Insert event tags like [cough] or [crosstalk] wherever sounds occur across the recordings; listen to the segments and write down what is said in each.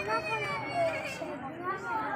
Ondan sonra Ondan şey, bunlar sonra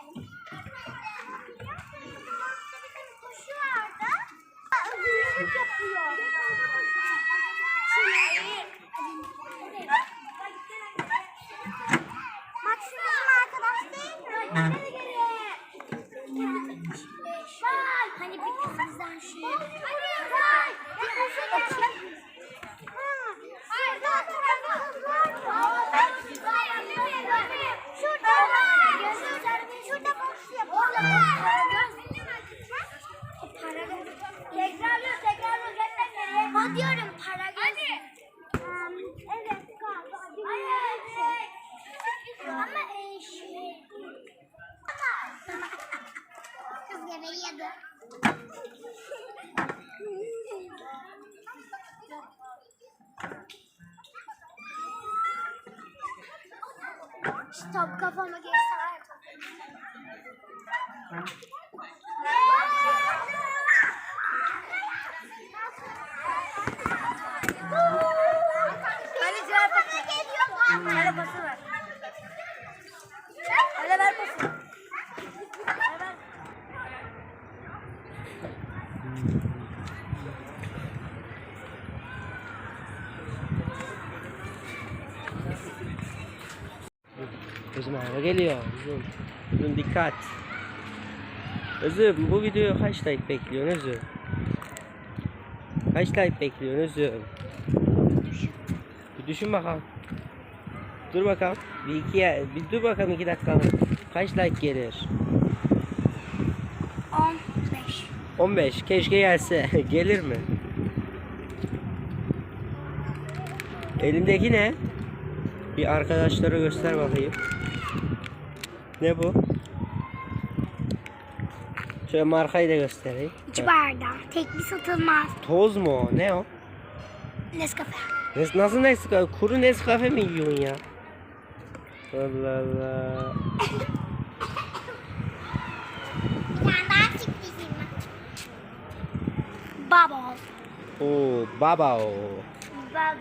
hani bir kız bizden şu. Bak yemeği yedi. Stop kafama gelirse var ya. Hadi Özüm araba geliyor. Özüm. Özüm dikkat. Özüm bu videoya kaç like bekliyorsun Özüm? Kaç like bekliyorsun Özüm? Bir düşün bakalım. Dur bakalım. Bir iki bir dur bakalım iki dakika. Kaç like gelir? 15. 15. Keşke gelse. [laughs] Gelir mi? Elindeki ne? Bir arkadaşlara göster bakayım. Ne bu? Şöyle markayı da göstereyim. İki bardağı. Tekli satılmaz. Toz mu o? Ne o? Nescafe. Nes nasıl Nescafe? Kuru Nescafe mi yiyorsun ya? Allah Allah. [laughs] Babal. O Babal. Babal.